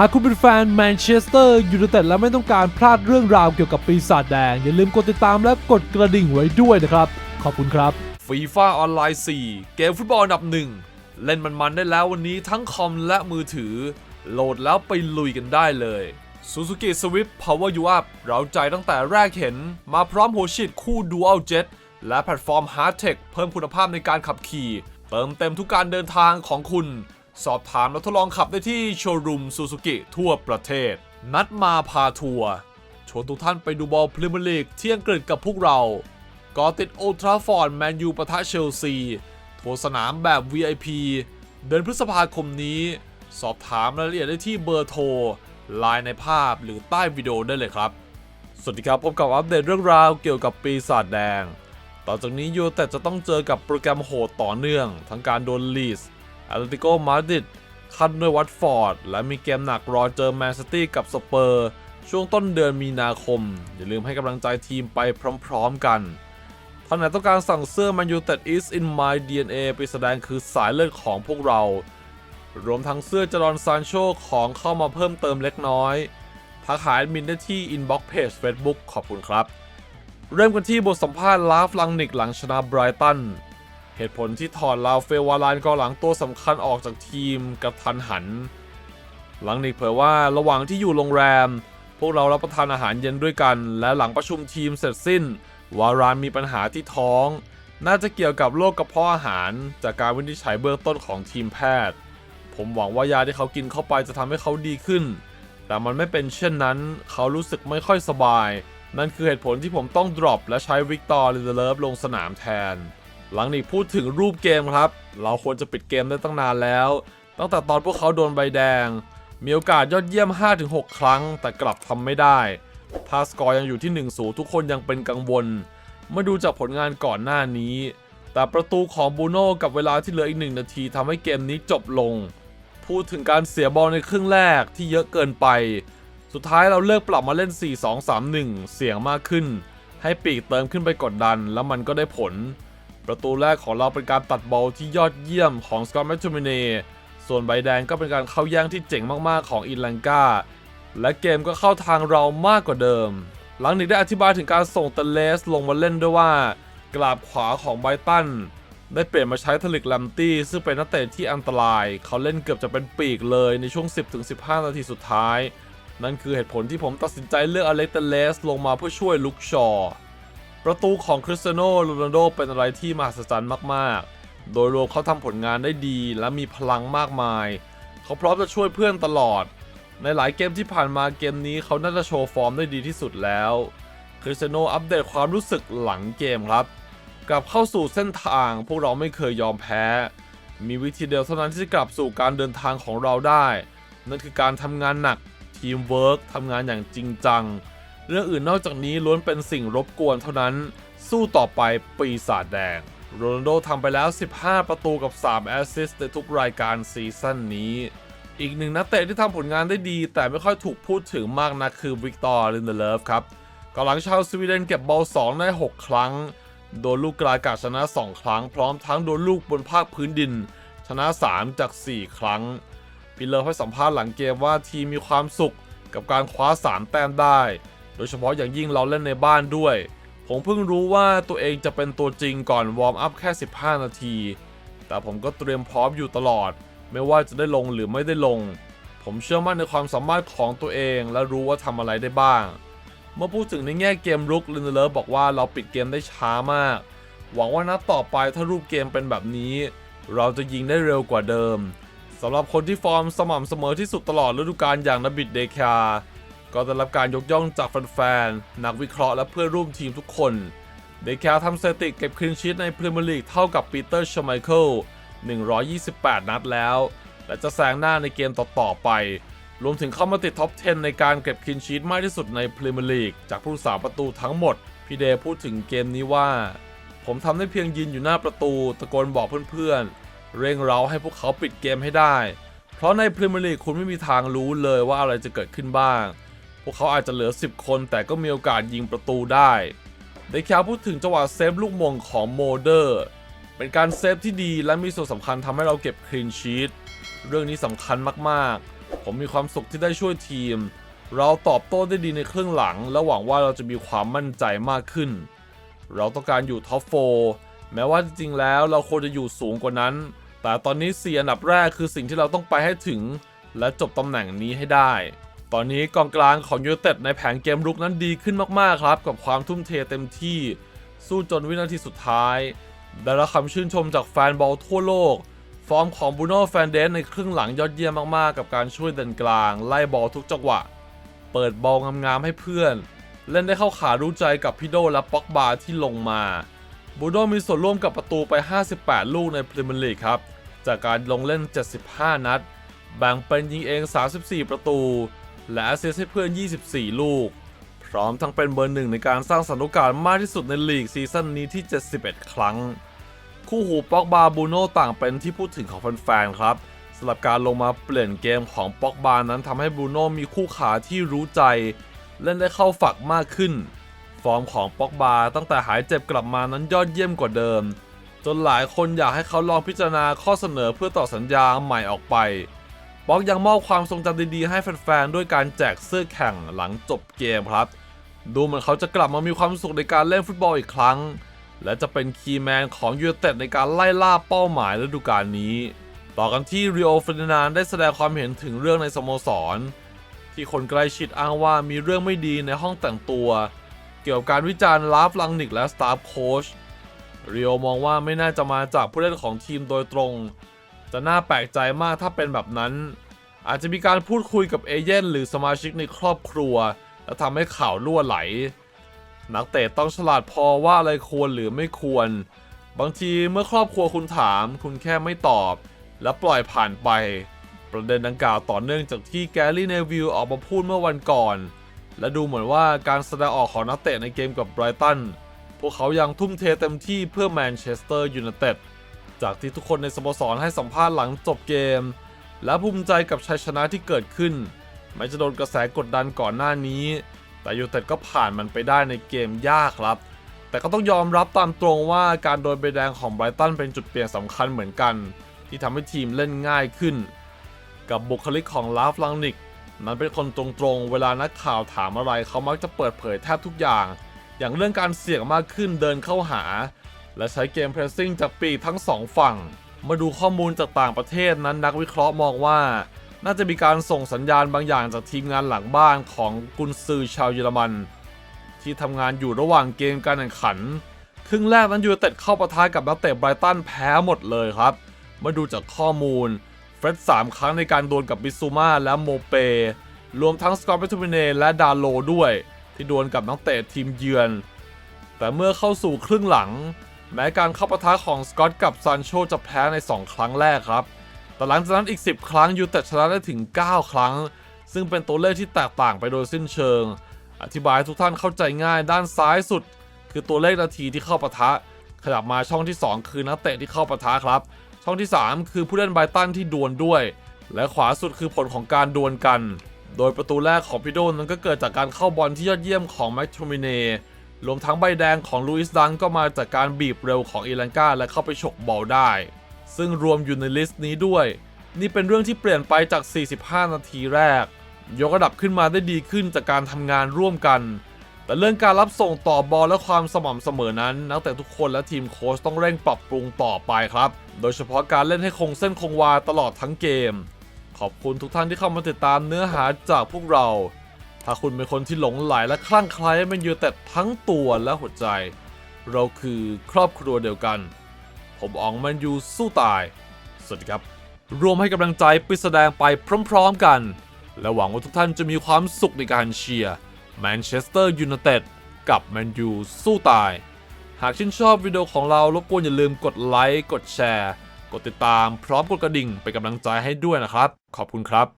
หากคุณเป็นแฟนแมนเชสเตอร์ยูไนเต็ดและไม่ต้องการพลาดเรื่องราวเกี่ยวกับปีศาจแดง อย่าลืมกดติดตามและกดกระดิ่งไว้ด้วยนะครับ ขอบคุณครับฟีฟ่าออนไลน์ 4 เกมฟุตบอลอันดับหนึ่งเล่นมันๆได้แล้ววันนี้ทั้งคอมและมือถือ โหลดแล้วไปลุยกันได้เลย Suzuki Swift Power You Up เราใจตั้งแต่แรกเห็น มาพร้อมหัวฉีดคู่ Dual Jet และแพลตฟอร์ม Hard Tech เพิ่มคุณภาพในการขับขี่ เติมเต็มทุกการเดินทางของคุณ สอบถามและทดลองขับได้ที่โชว์รูม Suzuki ทั่วประเทศ นัดมาพาทัวร์ชวนทุกท่านไปดูบอลพรีเมียร์ลีกที่อังกฤษกับพวกเรากอติดโอทราฟอร์ดแมนยูปะทะเชลซี ทัวร์สนามแบบ VIP เดือนพฤษภาคมนี้ สอบถามรายละเอียดได้ที่เบอร์โทรไลน์ในภาพหรือใต้วิดีโอได้เลยครับ สวัสดีครับพบกับอัปเดตเรื่องราวเกี่ยวกับปีศาจแดง ต่อจากนี้ยูแต่จะต้องเจอกับโปรแกรมโหดต่อเนื่อง ทั้งการโดนลีส แอตเลติโกมาดริดคัดด้วยวัตฟอร์ด และมีเกมหนักรอเจอแมนซิตี้กับสเปอร์ ช่วงต้นเดือนมีนาคม อย่าลืมให้กำลังใจทีมไปพร้อมๆกันท่านไหนต้องการสั่งเสื้อ Man United is in my DNA ไปแสดงคือสายเลือดของพวกเรา รวมทั้งเสื้อจรอนซานโชของเข้ามาเพิ่มเติมเล็กน้อยทักหาแอดมินได้ที่ inbox page Facebook ขอบคุณครับ เริ่มกันที่บทสัมภาษณ์ลาฟลังนิกหลังชนะไบรตัน เหตุผลที่ถอดลาเฟวารานกองหลังตัวสำคัญออกจากทีมกระทันหัน หลังนิกเผยว่าระหว่างที่อยู่โรงแรม พวกเรารับประทานอาหารเย็นด้วยกัน และหลังประชุมทีมเสร็จสิ้น วารานมีปัญหาที่ท้อง น่าจะเกี่ยวกับโรคกระเพาะอาหาร จากการวินิจฉัยเบื้องต้นของทีมแพทย์ ผมหวังว่ายาที่เขากินเข้าไปจะทำให้เขาดีขึ้น แต่มันไม่เป็นเช่นนั้น เขารู้สึกไม่ค่อยสบาย นั่นคือเหตุผลที่ผมต้องดรอปและใช้วิกตอร์ลิเดเลฟลงสนามแทน หลังนี้พูดถึงรูปเกมครับ เราควรจะปิดเกมได้ตั้งนานแล้ว ตั้งแต่ตอนพวกเขาโดนใบแดง มีโอกาสยอดเยี่ยม 5-6 ครั้ง แต่กลับทำไม่ได้ ถ้าสกอร์ยังอยู่ที่1สูทุกคนยังเป็นกังวลมื่ดูจากผลงานก่อนหน้านี้ แต่ประตูของบูโน่กับเวลาที่เหลืออีกหนึ่งนาทีทำให้เกมนี้จบลง พูดถึงการเสียบอลในครึ่งแรกที่เยอะเกินไป สุดท้ายเราเลือกปรับมาเล่น 4-2-3-1 เสียงมากขึ้น ให้ปีกเติมขึ้นไปกดดัน แล้วมันก็ได้ผล ประตูแรกของเราเป็นการตัดบอลที่ยอดเยี่ยมของสกอตแมทชูมิเนส่วนใบแดงก็เป็นการเข้าแย่งที่เจ๋งมากๆของอินลังกาและเกมก็เข้าทางเรามากกว่าเดิม หลังนี้ได้อธิบายถึงการส่งเตเลสลงมาเล่นด้วยว่า กราบขวาของไบตันได้เปลี่ยนมาใช้ทลิกแลมตี้ ซึ่งเป็นนักเตะที่อันตราย เขาเล่นเกือบจะเป็นปีกเลยในช่วง 10-15 นาทีสุดท้าย นั่นคือเหตุผลที่ผมตัดสินใจเลือกอเล็กเตเลสลงมาเพื่อช่วยลุกชอ ประตูของคริสเตียโนโรนัลโดเป็นอะไรที่มหัศจรรย์มากๆ โดยรวมเขาทำผลงานได้ดีและมีพลังมากมาย เขาพร้อมจะช่วยเพื่อนตลอด ในหลายเกมที่ผ่านมาเกมนี้เขาน่าจะโชว์ฟอร์มได้ดีที่สุดแล้ว คริสเตียโนอัปเดตความรู้สึกหลังเกมครับ กลับเข้าสู่เส้นทางพวกเราไม่เคยยอมแพ้ มีวิธีเดียวเท่านั้นที่จะกลับสู่การเดินทางของเราได้ นั่นคือการทำงานหนักทีมเวิร์กทำงานอย่างจริงจัง เรื่องอื่นนอกจากนี้ล้วนเป็นสิ่งรบกวนเท่านั้น สู้ต่อไปปีศาจแดง โรนัลโดทำไปแล้ว 15 ประตูกับ 3 แอสซิสต์ในทุกรายการซีซั่นนี้ อีกหนึ่งนักเตะที่ทำผลงานได้ดี แต่ไม่ค่อยถูกพูดถึงมากนักคือวิกตอร์ลินเดเลฟครับกองหลังชาวสวีเดนเก็บบอล2ได้ 6 ครั้ง โดนลูกกลากาชนะ 2 ครั้ง พร้อมทั้งโดนลูกบนภาคพื้นดิน ชนะ 3 จาก 4 ครั้งพิเลอร์ให้สัมภาษณ์หลังเกมว่าทีมมีความสุขกับการคว้า 3 แต้มได้ โดยเฉพาะอย่างยิ่งเราเล่นในบ้านด้วย ผมเพิ่งรู้ว่าตัวเองจะเป็นตัวจริงก่อนวอร์มอัพแค่ 15 นาที แต่ผมก็เตรียมพร้อมอยู่ตลอด ไม่ว่าจะได้ลงหรือไม่ได้ลง ผมเชื่อมั่นในความสามารถของตัวเองและรู้ว่าทำอะไรได้บ้าง เมื่อพูดถึงในแง่เกมรุกลินเลอร์บอกว่าเราปิดเกมได้ช้ามาก หวังว่านัดต่อไปถ้ารูปเกมเป็นแบบนี้ เราจะยิงได้เร็วกว่าเดิมสำหรับคนที่ฟอร์มสม่ำเสมอที่สุดตลอดฤดูกาลอย่างนบิดเดคา ก็ได้รับการยกย่องจากแฟนๆ นักวิเคราะห์และเพื่อนร่วมทีมทุกคน เดคาทำสถิติเก็บคลีนชีตในพรีเมียร์ลีกเท่ากับปีเตอร์ชไมเคิล 128 นัดแล้ว และจะแซงหน้าในเกมต่อๆไป รวมถึงเข้ามาติดท็อป 10 ในการเก็บคลีนชีตมากที่สุดในพรีเมียร์ลีกจากผู้รักษาประตูทั้งหมด พี่เดย์พูดถึงเกมนี้ว่า ผมทำได้เพียงยืนอยู่หน้าประตูตะโกนบอกเพื่อนๆ เร่งเร้าให้พวกเขาปิดเกมให้ได้ เพราะในพรีเมียร์ลีกคุณไม่มีทางรู้เลยว่าอะไรจะเกิดขึ้นบ้าง พวกเขาอาจจะเหลือ 10 คนแต่ก็มีโอกาสยิงประตูได้เดคาพูดถึงจังหวะเซฟลูกมงของโมเดอร์ เป็นการเซฟที่ดีและมีส่วนสำคัญทำให้เราเก็บคลีนชีตเรื่องนี้สำคัญมากๆ ผมมีความสุขที่ได้ช่วยทีม เราตอบโต้ได้ดีในครึ่งหลัง และหวังว่าเราจะมีความมั่นใจมากขึ้น เราต้องการอยู่ท็อปโฟแม้ว่าจริงๆแล้วเราควรจะอยู่สูงกว่านั้น แต่ตอนนี้สี่อันดับแรกคือสิ่งที่เราต้องไปให้ถึง และจบตำแหน่งนี้ให้ได้ ตอนนี้กองกลางของยูเต็ดในแผนเกมรุกนั้นดีขึ้นมากๆครับ กับความทุ่มเทเต็มที่สู้จนวินาทีสุดท้าย ได้รับคำชื่นชมจากแฟนบอลทั่วโลก ฟอร์มของบูโน่แฟนเดนในครึ่งหลังยอดเยี่ยมมากๆ กับการช่วยเดินกลาง ไล่บอลทุกจังหวะ เปิดบอลงามๆให้เพื่อน เล่นได้เข้าขารู้ใจกับพี่โดและป็อกบาที่ลงมาบูโน่มีส่วนร่วมกับประตูไป 58 ลูกในพรีเมียร์ลีกครับจากการลงเล่น 75 นัด แบ่งเป็นยิงเอง 34 ประตู และแอสซิสให้เพื่อน 24 ลูก พร้อมทั้งเป็นเบอร์หนึ่งในการสร้างสรรค์โอกาสมากที่สุดในลีกซีซั่นนี้ที่ 71 ครั้ง คู่หูป็อกบาบูโน่ต่างเป็นที่พูดถึงของแฟนๆครับสำหรับการลงมาเปลี่ยนเกมของป็อกบานั้นทำให้บูโน่มีคู่ขาที่รู้ใจ เล่นได้เข้าฝักมากขึ้น ฟอร์มของป็อกบาตั้งแต่หายเจ็บกลับมานั้นยอดเยี่ยมกว่าเดิม จนหลายคนอยากให้เขาลองพิจารณาข้อเสนอเพื่อต่อสัญญาใหม่ออกไป ป็อกยังมอบความทรงจำดีๆ ให้แฟนๆ ด้วยการแจกเสื้อแข่งหลังจบเกมครับ ดูเหมือนเขาจะกลับมามีความสุขในการเล่นฟุตบอลอีกครั้ง และจะเป็นคีย์แมนของยูไนเต็ดในการไล่ล่าเป้าหมายฤดูกาลนี้ ต่อกันที่ริโอเฟรดินานได้แสดงความเห็นถึงเรื่องในสโมสร ที่คนใกล้ชิดอ้างว่ามีเรื่องไม่ดีในห้องแต่งตัว เกี่ยวกับการวิจารณ์ลาฟลังนิกและสตาฟโค้ชริโอมองว่าไม่น่าจะมาจากผู้เล่นของทีมโดยตรง จะน่าแปลกใจมากถ้าเป็นแบบนั้น อาจจะมีการพูดคุยกับเอเย่นหรือสมาชิกในครอบครัว และทำให้ข่าวล่วไหล นักเตะต้องฉลาดพอว่าอะไรควรหรือไม่ควร บางทีเมื่อครอบครัวคุณถาม คุณแค่ไม่ตอบ และปล่อยผ่านไป ประเด็นดังกล่าวต่อเนื่องจากที่แกลลี่เนวิลออกมาพูดเมื่อวันก่อน และดูเหมือนว่าการแสดงออกของนักเตะในเกมกับไบรตันพวกเขายังทุ่มเทเต็มที่เพื่อแมนเชสเตอร์ยูไนเต็ด จากที่ทุกคนในสโมสรให้สัมภาษณ์หลังจบเกม และภูมิใจกับชัยชนะที่เกิดขึ้นแม้จะโดนกระแสกดดันก่อนหน้านี้ แต่ยูเต็ดก็ผ่านมันไปได้ในเกมยากครับ แต่ก็ต้องยอมรับตามตรงว่าการโดนใบแดงของไบรตันเป็นจุดเปลี่ยนสำคัญเหมือนกัน ที่ทำให้ทีมเล่นง่ายขึ้น กับบุคลิกของลาฟลังนิกนั้นเป็นคนตรงๆ เวลานักข่าวถามอะไรเขามักจะเปิดเผยแทบทุกอย่าง อย่างเรื่องการเสี่ยงมากขึ้นเดินเข้าหา และใช้เกมเพรสซิ่งจากปีกทั้งสองฝั่ง มาดูข้อมูลจากต่างประเทศนั้นนักวิเคราะห์มองว่า น่าจะมีการส่งสัญญาณบางอย่างจากทีมงานหลังบ้านของกุนซือชาวเยอรมัน ที่ทำงานอยู่ระหว่างเกมการแข่งขัน ครึ่งแรกนั้นยูเต็ดเข้าปะทะกับนักเตะไบรตันแพ้หมดเลยครับ มาดูจากข้อมูลเฟร็ด3 ครั้งในการดวลกับบิซูมาและโมเป รวมทั้งสกอตเปทูมิเนและดาโลด้วย ที่ดวลกับนักเตะทีมเยือน แต่เมื่อเข้าสู่ครึ่งหลัง แม้การเข้าปะทะของสกอตกับซานโชจะแพ้ใน 2 ครั้งแรกครับ แต่หลังจากนั้นอีก 10 ครั้งยูเต็ดชนะได้ถึง 9 ครั้ง ซึ่งเป็นตัวเลขที่แตกต่างไปโดยสิ้นเชิง อธิบายทุกท่านเข้าใจง่ายด้านซ้ายสุด คือตัวเลขนาทีที่เข้าปะทะ ขยับมาช่องที่ 2 คือนักเตะที่เข้าปะทะครับ ช่องที่ 3 คือผู้เล่นไบรตันที่ดวลด้วย และขวาสุดคือผลของการดวลกัน โดยประตูแรกของพิโดนนั้นก็เกิดจากการเข้าบอลที่ยอดเยี่ยมของแม็กโทมิเน รวมทั้งใบแดงของลูอิสดังก็มาจากการบีบเร็วของอีลันกาและเข้าไปฉกบอลได้ ซึ่งรวมอยู่ในลิสต์นี้ด้วย นี่เป็นเรื่องที่เปลี่ยนไปจาก 45 นาทีแรก ยกระดับขึ้นมาได้ดีขึ้นจากการทำงานร่วมกัน แต่เรื่องการรับส่งต่อบอลและความสม่ำเสมอนั้น นักเตะทุกคนและทีมโค้ชต้องเร่งปรับปรุงต่อไปครับ โดยเฉพาะการเล่นให้คงเส้นคงวาตลอดทั้งเกม ขอบคุณทุกท่านที่เข้ามาติดตามเนื้อหาจากพวกเรา ถ้าคุณเป็นคนที่หลงไหลและคลั่งไคล้แมนยูแต่ทั้งตัวและหัวใจ เราคือครอบครัวเดียวกัน ผมอ๋องแมนยูสู้ตาย สวัสดีครับ รวมให้กำลังใจไปแสดงไปพร้อมๆกัน และหวังว่าทุกท่านจะมีความสุขในการเชียร์แมนเชสเตอร์ยูไนเต็ดกับแมนยูสู้ตาย หากชื่นชอบวิดีโอของเรารบกวนอย่าลืมกดไลค์กดแชร์ กดติดตามพร้อมกดกระดิ่งเป็นกำลังใจให้ด้วยนะครับ ขอบคุณครับ